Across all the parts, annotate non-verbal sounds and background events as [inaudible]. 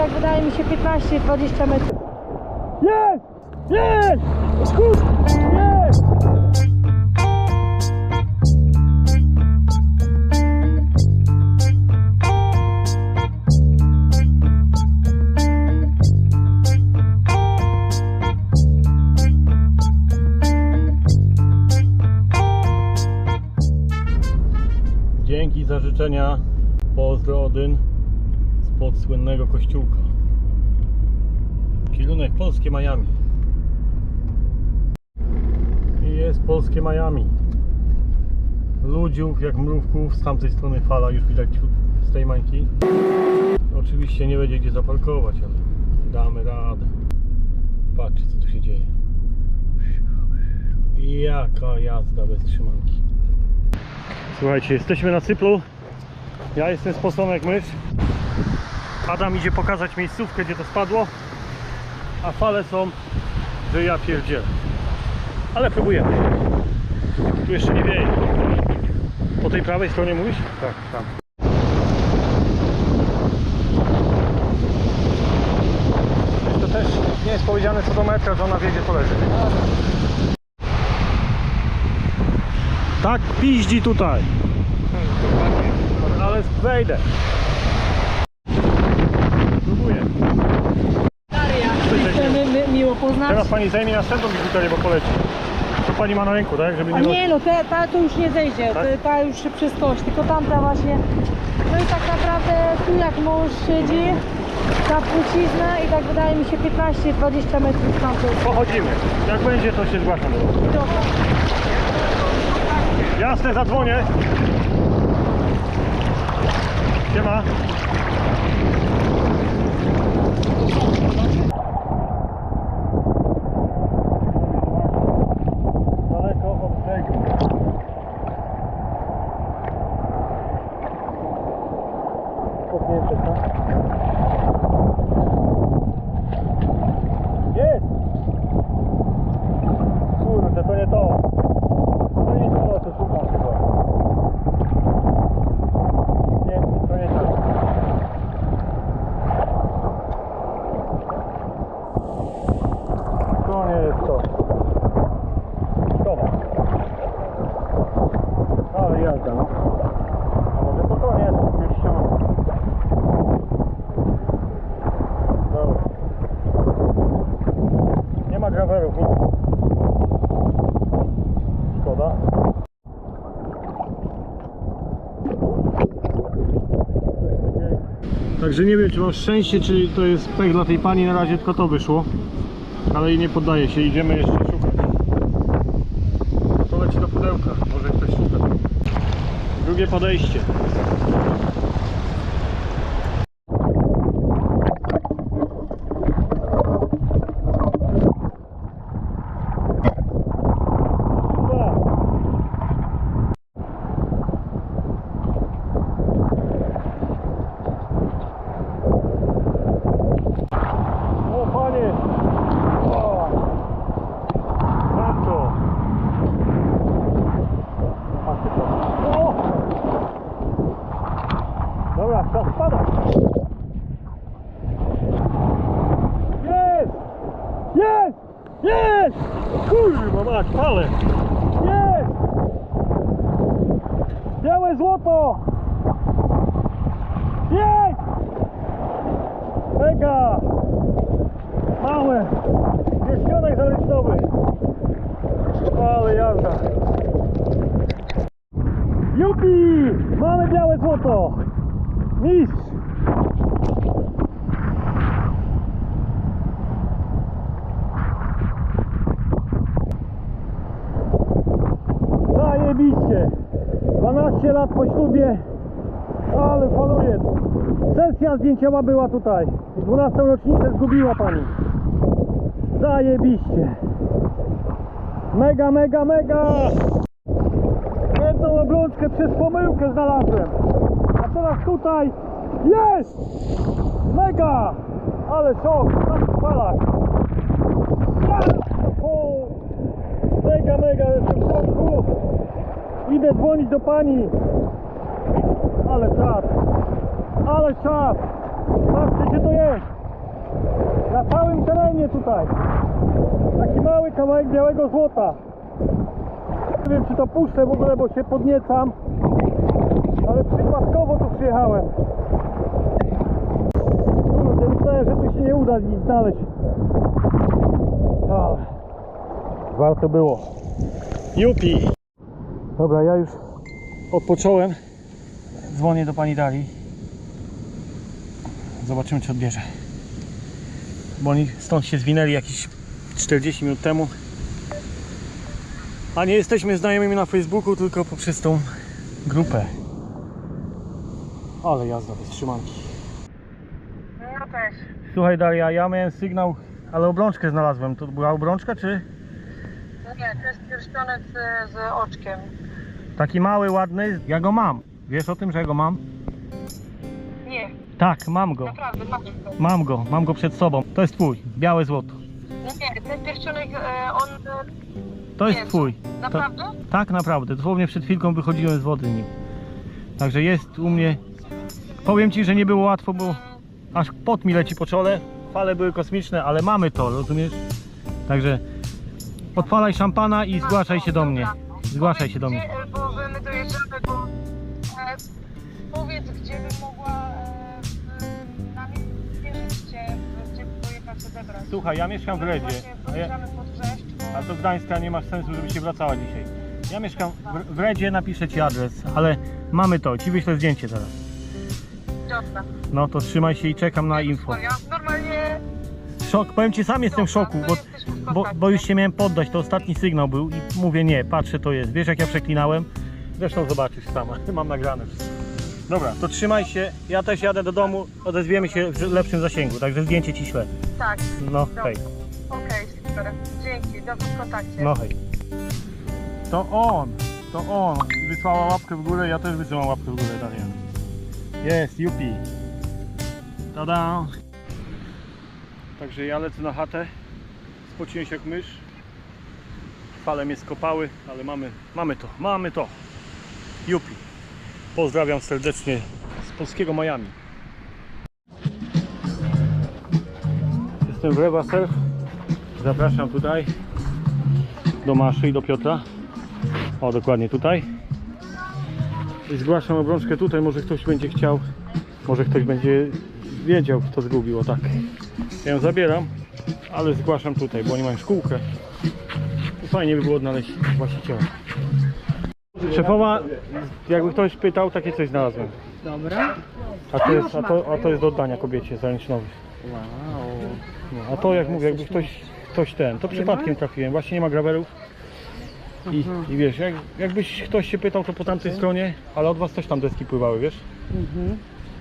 tak wydaje mi się 15-20 metrów. Jest! Jest! Kur... Jest! Dzięki za życzenia. Pozdro Odyn spod słynnego kościółka. Kierunek polskie Miami. I jest polskie Miami. Ludziów jak mrówków, z tamtej strony fala już widać z tej mańki. Oczywiście nie będzie gdzie zaparkować, ale damy radę. Patrzcie co tu się dzieje. Jaka jazda bez trzymanki. Słuchajcie, jesteśmy na Cyplu. Ja jestem sposonek mysz. Adam idzie pokazać miejscówkę, gdzie to spadło. A fale są, że ja pierdzielę. Ale próbujemy. Tu jeszcze nie wieje. Po tej prawej stronie mówisz? Tak, tam. To też nie jest powiedziane co do metra, że ona wiedzie po leży. Tak piździ tutaj. Ale wejdę. Próbuję. My, my, miło poznać. Teraz pani zajmie następną biżuterię, bo poleci. To pani ma na ręku, tak? Żeby A nie... nie no, te, ta to już nie zejdzie, Tak? ta, już się przeskoczy, tylko tamta właśnie. No i tak naprawdę tu jak mąż siedzi, ta płcizna i tak wydaje mi się 15-20 metrów tamtej. Pochodzimy. Jak będzie, to się zgłaszam. Dobra. Jasne, zadzwonię. Siema. Daleko od brzegu. Kopnięcie, co? Jest! Kurde, to nie to. To nie to, co szukam chyba. Nie, to nie to. To nie jest to. Szkoda. Ale jazda, no. A może to to nie jest jakieś ściąga. Dobra. Nie ma grawerów, nic. Szkoda. Także nie wiem, czy mam szczęście, czy to jest pech dla tej pani. Na razie tylko to wyszło. Ale jej nie poddaje się. Idziemy jeszcze szukać. To leci do pudełka. Może ktoś szuka. Drugie podejście. Dwa. O panie! O! Matko! A ty to... O! Dobra, czas spadać! Jest! Jest! Jest! Kurwa mać, palę! Jest! Białe złoto! Jest! Mega! Małe! Pierścionek zalecznowy! Ale jazda! Jupi! Mamy białe złoto! Mistrz! Zajebiście! 12 lat po ślubie, ale faluje. Sesja zdjęciowa była tutaj. 12 rocznicę zgubiła pani. Zajebiście. Mega, mega, mega. Jedną obrączkę przez pomyłkę znalazłem. A teraz tutaj jest! Mega! Ale szok, falach. O, Mega, mega, jestem w szoku. Idę dzwonić do pani. Ale czas. Ale czas. Patrzcie się to jest. Na całym terenie tutaj. Taki mały kawałek białego złota. Nie wiem czy to puszczę w ogóle, bo się podniecam. Ale przypadkowo tu przyjechałem. Kurde, myślałem, że tu się nie uda nic znaleźć. Ale warto było. Jupi! Dobra, ja już odpocząłem. Dzwonię do pani Dali. Zobaczymy, czy odbierze. Bo oni stąd się zwinęli jakieś 40 minut temu. A nie jesteśmy znajomymi na Facebooku, tylko poprzez tą grupę. Ale jazda bez trzymanki. No też. Słuchaj Daria, ja miałem sygnał, ale obrączkę znalazłem. To była obrączka, czy No nie, to jest pierścionek z, z oczkiem. Taki mały, ładny? Ja go mam. Wiesz o tym, że ja go mam? Nie, Tak, mam go. naprawdę, mam go. Mam go, mam go przed sobą. To jest twój, białe złoto. No nie, ten pierścionek, e, on... E, To jest twój. naprawdę? Tak, naprawdę. Dosłownie przed chwilką wychodziłem z wody nim. Także jest u mnie. Powiem ci, że nie było łatwo, bo aż pot mi leci po czole. Fale były kosmiczne, ale mamy to, rozumiesz? Także odpalaj szampana i zgłaszaj się do mnie. Zgłaszaj się do mnie. Słuchaj, ja mieszkam w Redzie. Właśnie A, ja, do Gdańska nie masz sensu, żeby się wracała dzisiaj. Ja mieszkam w, w Redzie, napiszę ci adres, ale mamy to. Ci wyślę zdjęcie zaraz. Dobra. No to trzymaj się i czekam na info. Ja normalnie... Szok, powiem ci, sam jestem w szoku, to bo, bo, bo już się miałem poddać, to ostatni sygnał był i mówię nie, patrzę to jest. Wiesz jak ja przeklinałem? Zresztą zobaczysz sama, [laughs] mam nagrane wszystko. Dobra, to trzymaj się, ja też jadę do domu, odezwiemy się w lepszym zasięgu, także zdjęcie ci ślę. Tak, No Dobra. hej, okej, super. Dzięki, dobrze w kontakcie. no hej. To on, to on wysłała łapkę w górę, ja też wysyłam łapkę w górę, Daniel. Jest, jupi. Tada! Także ja lecę na chatę, spociłem się jak mysz. Fale mnie skopały, ale mamy, mamy to, mamy to. Jupi. Pozdrawiam serdecznie z polskiego Miami. Jestem w Surf. Zapraszam tutaj do Maszy i do Piotra. O, dokładnie tutaj. I zgłaszam obrączkę tutaj, może ktoś będzie chciał, może ktoś będzie wiedział, kto zgubił, o tak. Ja ją zabieram, ale zgłaszam tutaj, bo oni mają szkółkę. Fajnie by było odnaleźć właściciela. Szefowa, jakby ktoś pytał, takie coś znalazłem. Dobra. A to jest, a to, a to jest do oddania kobiecie zaręczynowi. Wow. No, a to jak mówię, jakby ktoś, ktoś ten, to przypadkiem trafiłem, właśnie nie ma grawerów. I, I wiesz, jak, jakbyś ktoś się pytał, to po tamtej stronie, ale od was też tam deski pływały, wiesz? Mhm.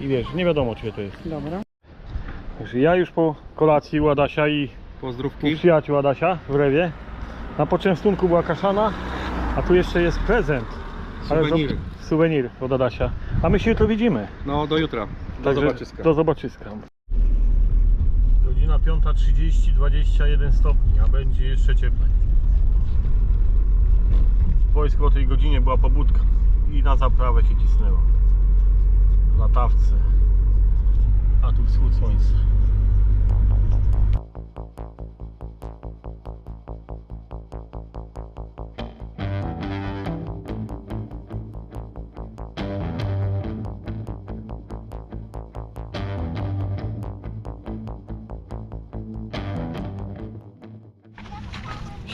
I wiesz, nie wiadomo czy to jest. Dobra. Także ja już po kolacji u Adasia i u Pozdrówki. przyjaciół Adasia w Rewie. Na poczęstunku była kaszana, a tu jeszcze jest prezent. Ale Suwenir. zob- Suwenir od Adasia. A my się jutro widzimy. No do jutra. Do Także zobaczyska. Do zobaczyska. Godzina 5.30, 21 stopni, a będzie jeszcze cieplej. W wojsku o tej godzinie była pobudka i na zaprawę się cisnęło. W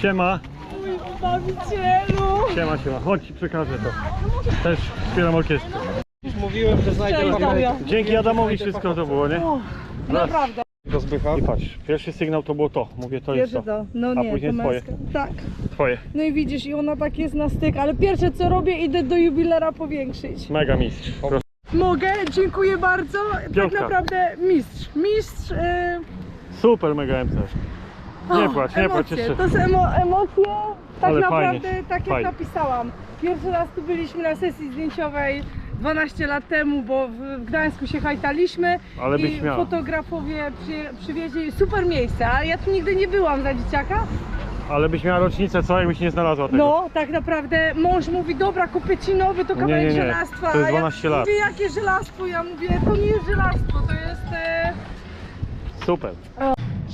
Siema, Bawicielu! siema, siema. Chodź ci przekażę to. Też wspieram orkiestrę. Już mówiłem, że znajdę Daria. Dzięki Adamowi wszystko to było, nie? O, naprawdę. do Zbycha. I patrz, pierwszy sygnał to było to. Mówię, to jest Pierwsze to. to. No A nie, później to twoje. męska. Tak. Twoje. No i widzisz, i ona tak jest na styk, ale pierwsze co robię, idę do jubilera powiększyć. Mega mistrz. Proszę. Mogę? Dziękuję bardzo. Tak Piątka. naprawdę mistrz. Mistrz. Yy... Super mega MC. Nie o, płacz, nie płacz jeszcze. To są emo emocje, tak Ale naprawdę, fajnie, tak jak fajnie. napisałam. Pierwszy raz tu byliśmy na sesji zdjęciowej 12 lat temu, bo w Gdańsku się hajtaliśmy Ale byś i miała. fotografowie przy, przywieźli super miejsce, ale ja tu nigdy nie byłam za dzieciaka. Ale byś miała rocznicę, co? Jakbyś nie znalazła tego. No, tak naprawdę mąż mówi, dobra, kupię ci nowy, to kawałek nie, nie. żelastwa. To jest A ja 12 lat. Mówię, jakie żelastwo? Ja mówię, to nie jest żelastwo, to jest... E... Super.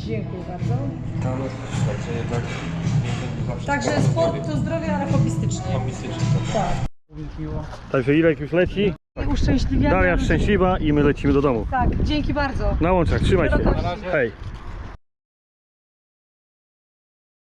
Dziękuję bardzo. Tam także jednak Także sport to zdrowie, ale hobbystycznie. hobbystycznie. Tak. Także Irek już leci, I uszczęśliwiamy Daria szczęśliwa i my lecimy do domu. Tak, dzięki bardzo. Na łączach, trzymaj się. Hej.